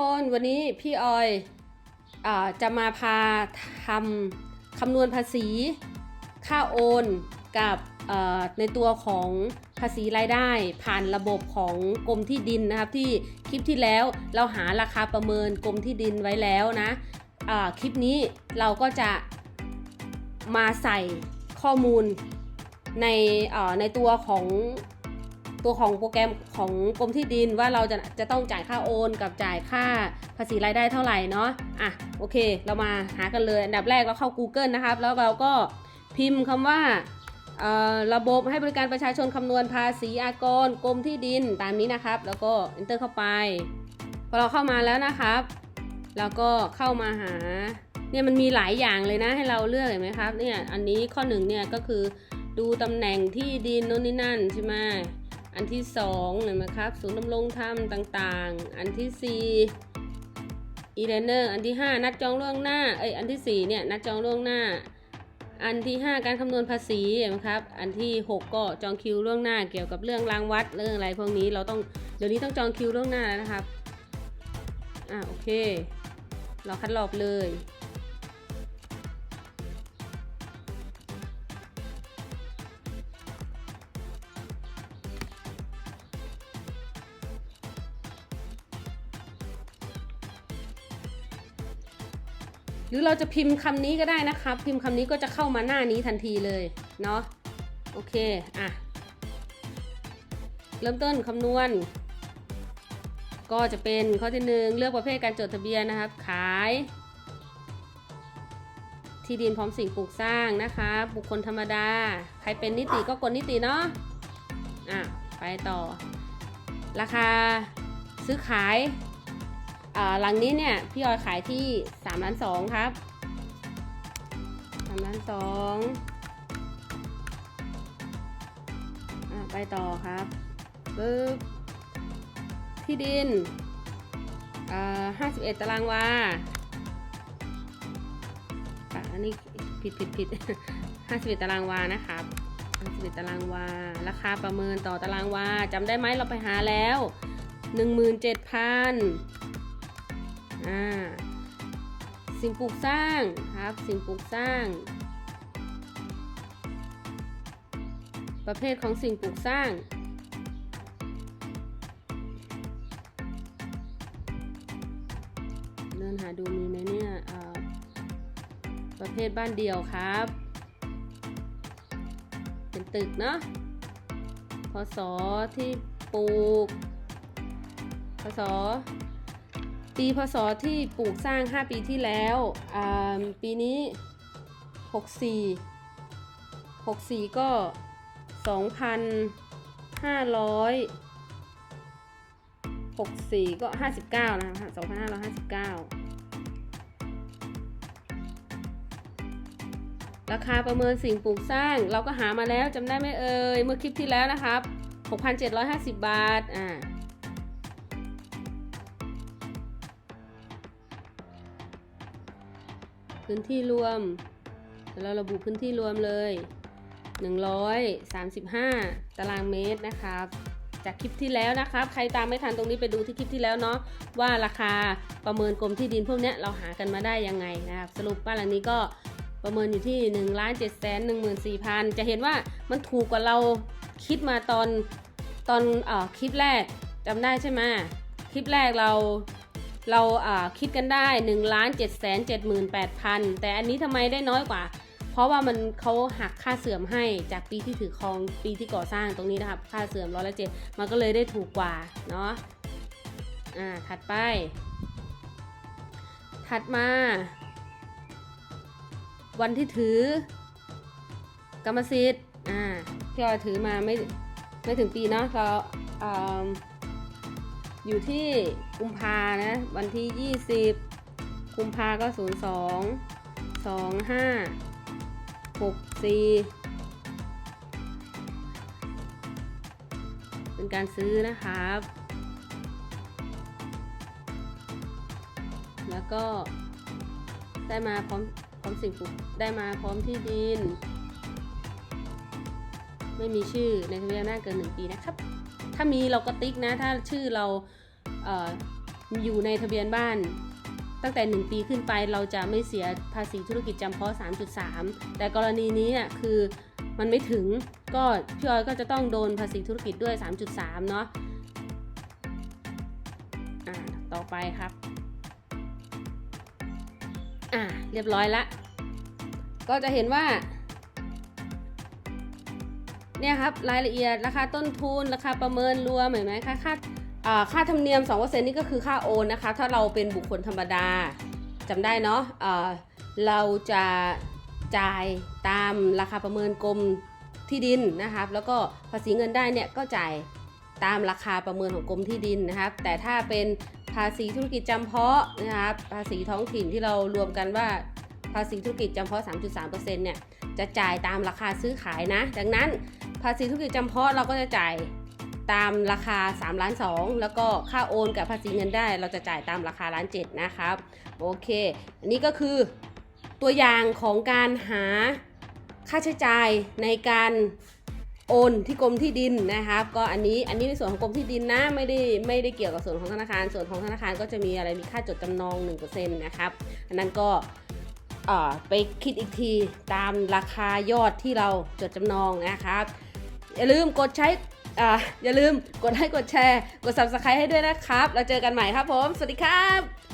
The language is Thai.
คนวันนี้พี่ออยอจะมาพาทำคำนวณภาษีค่าโอนกับในตัวของภาษีรายได้ผ่านระบบของกรมที่ดินนะครับที่คลิปที่แล้วเราหาราคาประเมินกรมที่ดินไว้แล้วนะอ่าคลิปนี้เราก็จะมาใส่ข้อมูลในในตัวของ ตัวของโปรแกรมของกรมที่ดินว่าเราจะจะต้องจ่ายค่าโอนกับจ่ายค่าภาษีรายได้เท่าไหร่เนาะอะโอเค เรามาหากันเลย อันดับแรกเราเข้า Google นะครับ แล้วเราก็พิมพ์คำว่าระบบให้บริการประชาชนคำนวณภาษีอากรกรมที่ดินตามนี้นะครับ แล้วก็ enter เข้าไปพอเราเข้ามาแล้วนะครับ แล้วก็เข้ามาหาเนี่ยมันมีหลายอย่างเลยนะให้เราเลือกเห็นไหมครับเนี่ยอันนี้ข้อหนึ่งเนี่ยก็คือดูตำแหน่งที่ดินโน่นนี่นั่นใช่ไหม อันที่สองเห็นไหมครับศูนย์ดำรงธรรมต่างๆ อันที่สี่อีเลนเนอร์อันที่ห้านัดจองล่วงหน้าเอ้ยอันที่สี่เนี่ย นัดจองล่วงหน้า อันที่ห้าการคำนวณภาษีนไหมครับ อันที่หกก็จองคิวล่วงหน้า เกี่ยวกับเรื่องรางวัดเรื่องอะไรพวกนี้เราต้องเดี๋ยวนี้ต้องจองคิวล่วงหน้าแล้วนะครับอะโอเค เราคัดลอกเลย รือเราจะพิมพ์คำนี้ก็ได้นะครับพิมพ์คำนี้ก็จะเข้ามาหน้านี้ทันทีเลยเนาะโอเคอะเริ่มต้นคำนวณ ก็จะเป็นข้อที่หนึ่งเลือกประเภทการจดทะเบียนนะครับ ขาย ที่ดินพร้อมสิ่งปลูกสร้างนะคะ บุคคลธรรมดา ใครเป็นนิติก็กดนิติเนาะอะไปต่อ ราคาซื้อขาย หลังนี้เนี่ยพี่ออยขายที่3ล้าน2ครับ3ล้าน2อไปต่อครับปึ๊บที่ดินอ่า51 ตารางวาอันนี้ผิดผิดผิด51 ตารางวานะครับ51ตารางวา ราคาประเมินต่อตารางวาจำได้ไหมเราไปหาแล้ว 17,000 อ่าสิ่งปลูกสร้างครับ สิ่งปลูกสร้าง ประเภทของสิ่งปลูกสร้างเดินหาดูมีไหมเนี่ยประเภทบ้านเดี่ยวครับ เป็นตึกเนาะพศที่ปลูกพศ ปีพศที่ปลูกสร้าง 5 ปีที่แล้ว ปีนี้ 64 64 ก็ 2,500 64 ก็ 59 นะคะ2,559 ราคาประเมินสิ่งปลูกสร้างเราก็หามาแล้วจำได้ไหมเอ่ย เมื่อคลิปที่แล้วนะครับ 6,750 บาท อ่า พื้นที่รวมเราระบุพื้นที่รวมเลย 135 ตารางเมตรนะครับ จากคลิปที่แล้วนะครับ ใครตามไม่ทันตรงนี้ไปดูที่คลิปที่แล้วเนาะว่าราคาประเมินกรมที่ดินพวกเนี้ยเราหากันมาได้ยังไงนะครับ สรุปบ้านหลังนี้ก็ประเมินอยู่ที่1นึ่งล้านเจ็ดแสนหนึ่งหมื่นสี่พันจะเห็นว่ามันถูกกว่าเราคิดมาตอนตอนเอ่อคลิปแรกจำได้ใช่ไหมคลิปแรกเรา เราคิดกันได้1นึ่งล้านเจ็ดแสนเจ็ดหมื่นแปดพันแต่อันนี้ทำไมได้น้อยกว่า เพราะว่ามันเขาหักค่าเสื่อมให้จากปีที่ถือครองปีที่ก่อสร้างตรงนี้นะครับ ค่าเสื่อมร้อยละเจ็ดมันก็เลยได้ถูกกว่าเนาะอ่าถัดไป ถัดมา วันที่ถือกรรมสิทธิ์อ่าที่เราถือมาไม่ไม่ถึงปีเนาะเราอ่า อยู่ที่กุมภานะ วันที่ 20 กุมภาก็ 02 25 64 เป็นการซื้อนะครับ แล้วก็ได้มาพร้อมพร้อมสิ่งปลูกได้มาพร้อมที่ดิน ไม่มีชื่อในทะเบียนหน้าเกิน 1 ปีนะครับ ถ้ามีเราก็ติ๊กนะ ถ้าชื่อเราเอออยู่ในทะเบียนบ้าน ตั้งแต่ 1 ปีขึ้นไปเราจะไม่เสียภาษีธุรกิจจำเพาะ 3.3 แต่กรณีนี้เนี่ยคือมันไม่ถึงก็พี่ออยก็จะต้องโดนภาษีธุรกิจด้วย 3.3 เนาะอ่าต่อไปครับอ่าเรียบร้อยละก็จะเห็นว่า เนี่ยครับรายละเอียดราคาต้นทุนราคาประเมินรวมเห็นไหมคะค่าค่าธรรมเนียม 2%นี่ก็คือค่าโอนนะคะ ถ้าเราเป็นบุคคลธรรมดาจำได้เนาะอ่าเราจะจ่ายตามราคาประเมินกรมที่ดินนะครับ แล้วก็ภาษีเงินได้เนี่ยก็จ่ายตามราคาประเมินของกรมที่ดินนะครับ แต่ถ้าเป็นภาษีธุรกิจจำเพาะนะครับ ภาษีท้องถิ่นที่เรารวมกันว่าภาษีธุรกิจจำเพาะ 3.3%เนี่ย จะจ่ายตามราคาซื้อขายนะ ดังนั้นภาษีธุรกิจจำเพาะเราก็จะจ่ายตามราคา3ล้าน2แล้วก็ค่าโอนกับภาษีเงินได้ เราจะจ่ายตามราคาล้าน7นะครับโอเค อันนี้ก็คือตัวอย่างของการหาค่าใช้จ่ายในการโอนที่กรมที่ดินนะครับ ก็อันนี้อันนี้ในส่วนของกรมที่ดินนะไม่ได้ไม่ได้เกี่ยวกับส่วนของธนาคาร ส่วนของธนาคารก็จะมีอะไรมีค่าจดจำนอง1%นะครับอันนั้นก็ ไปคิดอีกทีตามราคายอดที่เราจดจำนองนะครับอย่าลืมกดใช้ออย่าลืมกดให้กดแชร์ กด subscribe ให้ด้วยนะครับ เราเจอกันใหม่ครับผม สวัสดีครับ